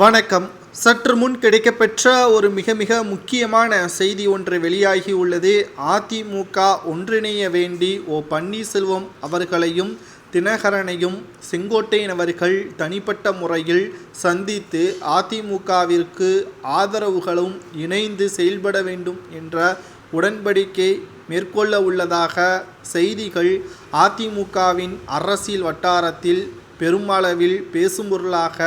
வணக்கம். சற்று முன் கிடைக்கப்பெற்ற ஒரு மிக மிக முக்கியமான செய்தி ஒன்று வெளியாகி உள்ளது. அதிமுக ஒன்றிணைய வேண்டி ஓ பன்னீர்செல்வம் அவர்களையும் தினகரனையும் செங்கோட்டையன் அவர்கள் தனிப்பட்ட முறையில் சந்தித்து அதிமுகவிற்கு ஆதரவுகளும் இணைந்து செயல்பட வேண்டும் என்ற உடன்படிக்கை மேற்கொள்ள உள்ளதாக செய்திகள் அதிமுகவின் அரசியல் வட்டாரத்தில் பெருமளவில் பேசும் பொருளாக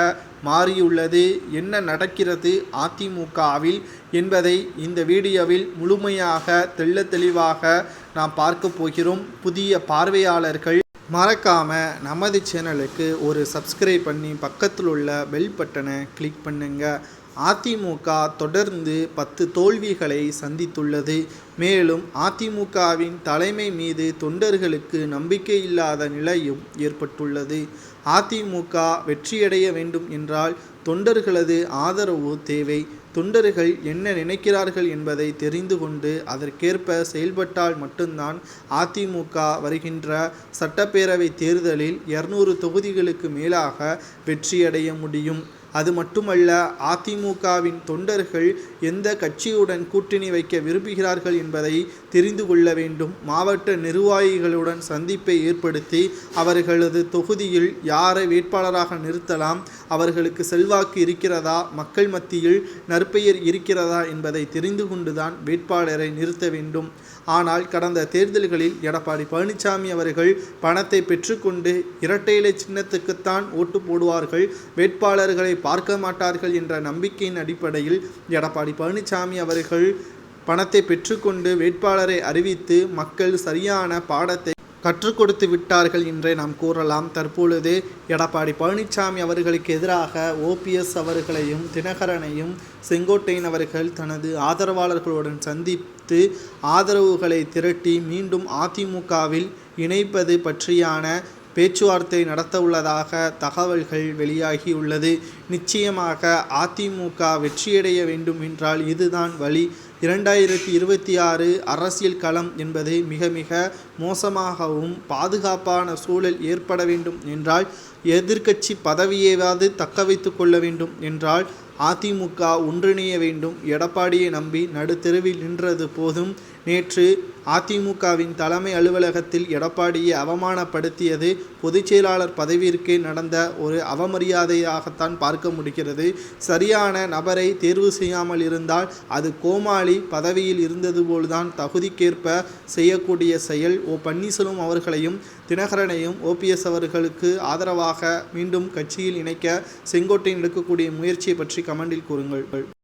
மாறியுள்ளது. என்ன நடக்கிறது அதிமுகவில் என்பதை இந்த வீடியோவில் முழுமையாக தெள்ள தெளிவாக நாம் பார்க்க போகிறோம். புதிய பார்வையாளர்கள் மறக்காம நமது சேனலுக்கு ஒரு சப்ஸ்கிரைப் பண்ணி பக்கத்தில் உள்ள பெல் பட்டனை கிளிக் பண்ணுங்கள் அதிமுக தொடர்ந்து பத்து தோல்விகளை சந்தித்துள்ளது. மேலும் அதிமுகவின் தலைமை மீது தொண்டர்களுக்கு நம்பிக்கையில்லாத நிலையும் ஏற்பட்டுள்ளது. அதிமுக வெற்றியடைய வேண்டும் என்றால் தொண்டர்களது ஆதரவு தேவை. தொண்டர்கள் என்ன நினைக்கிறார்கள் என்பதை தெரிந்து கொண்டு அதற்கேற்ப செயல்பட்டால் மட்டும்தான் அதிமுக வருகின்ற சட்டப்பேரவை தேர்தலில் இருநூறு தொகுதிகளுக்கு மேலாக வெற்றியடைய முடியும். அது மட்டுமல்ல அதிமுகவின் தொண்டர்கள் எந்த கட்சியுடன் கூட்டணி வைக்க விரும்புகிறார்கள் என்பதை தெரிந்து கொள்ள வேண்டும். மாவட்ட நிர்வாகிகளுடன் சந்திப்பை ஏற்படுத்தி அவர்களது தொகுதியில் யாரை வேட்பாளராக நிறுத்தலாம் அவர்களுக்கு செல்வாக்கு இருக்கிறதா மக்கள் மத்தியில் நற்பெயர் இருக்கிறதா என்பதை தெரிந்து கொண்டுதான் வேட்பாளரை நிறுத்த வேண்டும். ஆனால் கடந்த தேர்தல்களில் எடப்பாடி பழனிசாமி அவர்கள் பணத்தை பெற்றுக்கொண்டு இரட்டை இலை சின்னத்துக்குத்தான் ஓட்டு போடுவார்கள் வேட்பாளர்களை பார்க்க மாட்டார்கள் என்ற நம்பிக்கையின் அடிப்படையில் எடப்பாடி பழனிசாமி அவர்கள் பணத்தை பெற்றுக்கொண்டு வேட்பாளரை அறிவித்து மக்கள் சரியான பாடத்தை கற்றுக் கொடுத்து விட்டார்கள் என்றே நாம் கூறலாம். தற்பொழுது எடப்பாடி பழனிசாமி அவர்களுக்கு எதிராக ஓபிஎஸ் அவர்களையும் தினகரனையும் செங்கோட்டையன் அவர்கள் தனது ஆதரவாளர்களுடன் சந்தித்து ஆதரவுகளை திரட்டி மீண்டும் அதிமுகவில் இணைப்பது பற்றியான பேச்சுவார்த்தை நடத்த உள்ளதாக தகவல்கள் வெளியாகியுள்ளது. நிச்சயமாக அதிமுக வெற்றியடைய வேண்டும் என்றால் இதுதான் வழி. இரண்டாயிரத்தி இருபத்தி ஆறு அரசியல் களம் என்பது மிக மிக மோசமாகவும் பாதுகாப்பான சூழல் ஏற்பட வேண்டும் என்றால் எதிர்க்கட்சி பதவியேவாது தக்க வைத்து கொள்ள வேண்டும் என்றால் அதிமுக ஒன்றிணைய வேண்டும். எடப்பாடியை நம்பி நடுத்தெருவில் நின்றது போதும். நேற்று அதிமுகவின் தலைமை அலுவலகத்தில் எடப்பாடியை அவமானப்படுத்தியது பொதுச் செயலாளர் பதவியிற்கு நடந்த ஒரு அவமரியாதையாகத்தான் பார்க்க முடிகிறது. சரியான நபரை தேர்வு செய்யாமல் இருந்தால் அது கோமாளி பதவியில் இருந்தது போல்தான் தகுதிக்கேற்ப செய்யக்கூடிய செயல். ஓ பன்னீர்செல்வம் அவர்களையும் தினகரனையும் ஓபிஎஸ் அவர்களுக்கு ஆதரவாக மீண்டும் கட்சியில் இணைக்க செங்கோட்டையன் எடுக்கக்கூடிய முயற்சியை பற்றி கமெண்டில் கூறுங்கள்.